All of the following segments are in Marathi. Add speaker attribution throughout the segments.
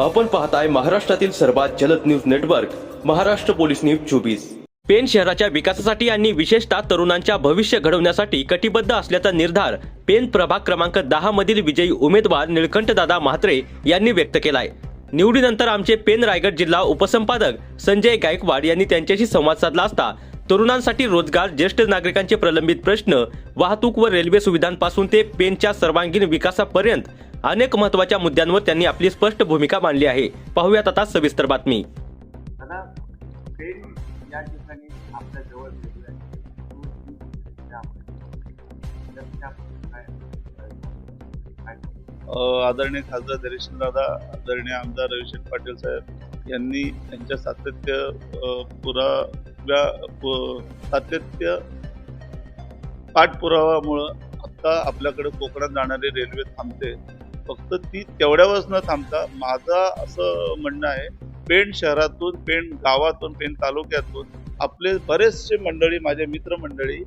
Speaker 1: आपण पाहताय महाराष्ट्रातील सर्वात जलद news network Maharashtra police news चोवीस. पेन शहराच्या विकासासाठी आणि विशेषतः तरुणांच्या भविष्य घडवण्यासाठी कटिबद्ध असल्याचा निर्धार पेन प्रभाग क्रमांक दहा मधील विजयी उमेदवार निळकंठदादा म्हात्रे यांनी व्यक्त केलाय. निवडीनंतर आमचे पेन रायगड जिल्हा उपसंपादक संजय गायकवाड यांनी त्यांच्याशी संवाद साधला असता तरुणांसाठी रोजगार ज्येष्ठ नागरिकांचे प्रलंबित प्रश्न वाहतूक व रेल्वे सुविधांपासून ते पेनच्या सर्वांगीण विकासापर्यंत अनेक महत्त्वाच्या मुद्द्यांवर त्यांनी आपली स्पष्ट भूमिका मांडली आहे. पाहूयात आता सविस्तर बातमी.
Speaker 2: आदरणीय खासदार दरेशन दादा आदरणीय आमदार रविशेठ पाटील साहेब यांनी त्यांच्या सातत्य पुराव्या सातत्य पाठपुरावामुळं आता आपल्याकडे कोकणात जाणारी रेल्वे थांबते. फक्त ती तेवढ्यावरच न थांबता. माझं असं म्हणणं आहे पेण शहरातून पेण गावातून पेण तालुक्यातून आपले बरेचसे मंडळी माझे मित्रमंडळी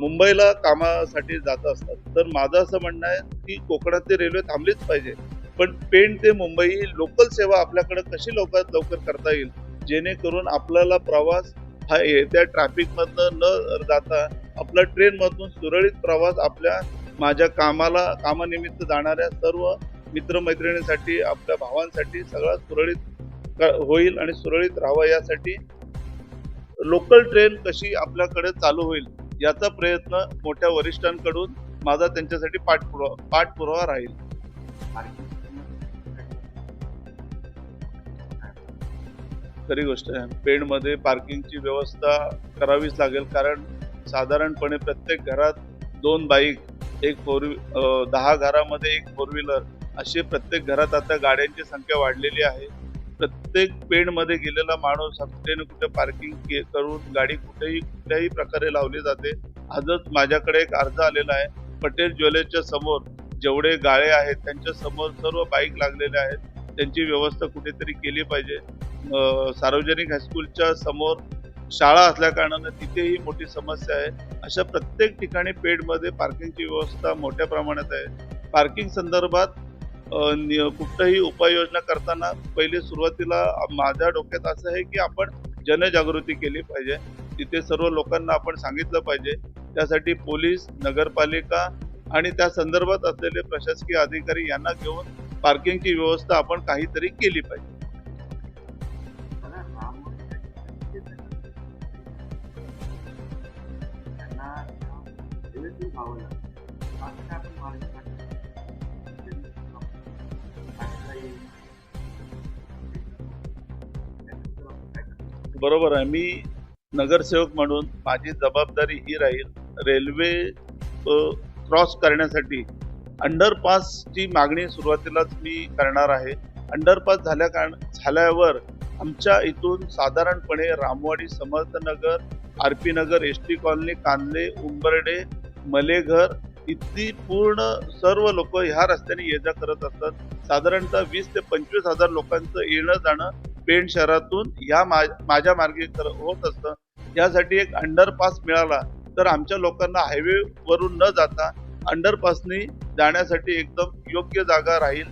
Speaker 2: मुंबईला कामासाठी जात असतात. तर माझं असं म्हणणं आहे की कोकणातली रेल्वे थांबलीच पाहिजे. पण पेण ते मुंबई लोकल सेवा आपल्याकडे कशी लवकरात लवकर करता येईल? जेणेकरून आपल्याला प्रवास हा येत्या ट्रॅफिकमधनं न जाता आपला ट्रेनमधून सुरळीत प्रवास आपल्या माझ्या कामाला कामानिमित्त जाणाऱ्या सर्व मित्रमैत्रिणींसाठी आपल्या भावांसाठी सगळा सुरळीत क- होईल आणि सुरळीत राहावं यासाठी लोकल ट्रेन कशी आपल्याकडे चालू होईल याचा प्रयत्न मोठ्या वरिष्ठांकडून माझा त्यांच्यासाठी पाठपुरावा पाठपुरावा राहील. खरी गोष्ट आहे. पेणमध्ये पार्किंगची व्यवस्था करावीच लागेल कारण साधारणपणे प्रत्येक घरात दोन बाईक एक फोर दहा घरामध्ये एक फोर व्हीलर असे प्रत्येक घरात आता गाड्यांची संख्या वाढलेली आहे. प्रत्येक पेणमध्ये गेलेला माणूस हा कुठे पार्किंग करून गाडी कुठेही कुठल्याही प्रकारे लावली जाते. आजच माझ्याकडे एक अर्ज आलेला आहे. पटेल ज्वेलर्सच्या समोर जेवढे गाळे आहेत त्यांच्यासमोर सर्व बाईक लागलेल्या आहेत. त्यांची व्यवस्था कुठेतरी केली पाहिजे. सार्वजनिक हायस्कूलच्या समोर शाळा असल्या कारणानं तिथेही मोठी समस्या आहे. अशा प्रत्येक ठिकाणी पेडमध्ये पार्किंगची व्यवस्था मोठ्या प्रमाणात आहे. पार्किंग संदर्भात कुठंही उपाययोजना करताना पहिले सुरुवातीला माझ्या डोक्यात असं आहे की आपण जनजागृती केली पाहिजे. तिथे सर्व लोकांना आपण सांगितलं पाहिजे. त्यासाठी पोलीस नगरपालिका आणि त्या संदर्भात असलेले प्रशासकीय अधिकारी यांना घेऊन पार्किंगची व्यवस्था आपण काहीतरी केली पाहिजे.
Speaker 3: व्यवस्थित व्हावं असं काय आपण मार्ग
Speaker 2: बरोबर आहे. मी नगरसेवक म्हणून माझी जबाबदारी ही राहील रेल्वे क्रॉस करण्यासाठी. अंडरपासची मागणी सुरुवातीलाच मी करणार आहे. अंडरपास झाल्या कारण झाल्यावर आमच्या इथून साधारणपणे Ramwadi Samarthnagar R P Nagar S T colony Kande Umbarde Maleghar इथली पूर्ण सर्व लोक ह्या रस्त्याने ये जा करत असतात. साधारणतः वीस ते पंचवीस हजार लोकांचं येणं जाणं पेण शहरातून ह्या मा माझ्या मार्गे होत असतं. यासाठी एक अंडरपास मिळाला तर आमच्या लोकांना हायवे वरून न जाता अंडरपासनी जाण्यासाठी एकदम योग्य जागा राहील.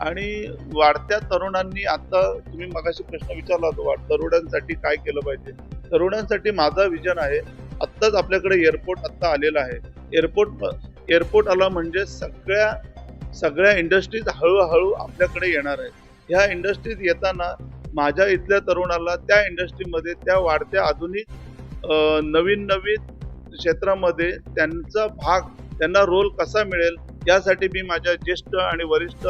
Speaker 2: आणि वाढत्या तरुणांनी आता तुम्ही मगाशी प्रश्न विचारला होता वा- तरुणांसाठी काय केलं पाहिजे? तरुणांसाठी माझा विजन आहे आत्ताच आपल्याकडे एअरपोर्ट आत्ता आलेला आहे. एअरपोर्ट एअरपोर्ट आला म्हणजे सगळ्या सगळ्या इंडस्ट्रीज हळूहळू आपल्याकडे येणार आहेत. ह्या इंडस्ट्रीज येताना माझ्या इथल्या तरुणाला त्या इंडस्ट्रीमध्ये त्या वाढत्या आधुनिक नवीन नवीन क्षेत्रामध्ये त्यांचा भाग त्यांना रोल कसा मिळेल यासाठी मी माझ्या ज्येष्ठ आणि वरिष्ठ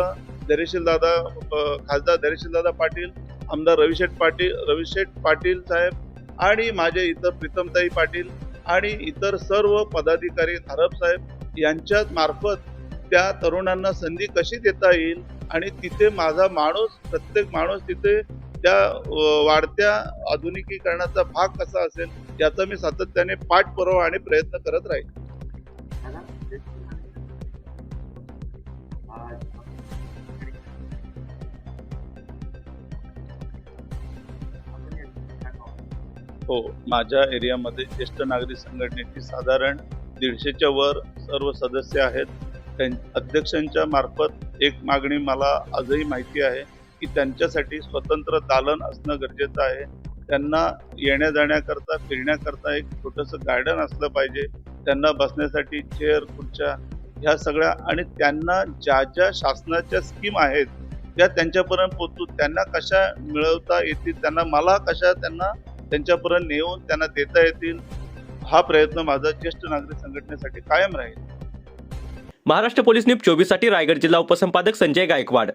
Speaker 2: धैर्यशील खासदार धैर्यशील पाटील आमदार रविशेठ पाटील रविशेठ पाटील साहेब आणि माझे इतर प्रीतमताई पाटील आणि इतर सर्व पदाधिकारी थारप साहेब यांच्या मार्फत त्या तरुणांना संधी कशी देता येईल? आणि तिथे माझा माणूस प्रत्येक माणूस तिथे त्या वाढत्या आधुनिकीकरणाचा भाग कसा असेल याचा मी सातत्याने पाठपुरावा आणि प्रयत्न करत राहील हो माझ्या एरियामध्ये ज्येष्ठ नागरिक संघटनेची साधारण दीडशेच्या वर सर्व सदस्य आहेत. त्यां अध्यक्षांच्या मार्फत एक मागणी मला आजही माहिती आहे की त्यांच्यासाठी स्वतंत्र दालन असणं गरजेचं आहे. त्यांना येण्या जाण्याकरता फिरण्याकरता एक छोटंसं गार्डन असलं पाहिजे. त्यांना बसण्यासाठी चेअर खुर्च्या ह्या सगळ्या आणि त्यांना ज्या ज्या शासनाच्या स्कीम आहेत त्या त्यांच्यापर्यंत पोहोचू त्यांना कशा मिळवता येतील त्यांना मला कशा त्यांना त्यांच्यापर्यंत नेऊन त्यांना देता येतील. हा प्रयत्न माझा ज्येष्ठ नागरिक संघटनेसाठी कायम राहील.
Speaker 1: महाराष्ट्र पोलीस न्यूज चोवीससाठी रायगड जिल्हा उपसंपादक संजय गायकवाड.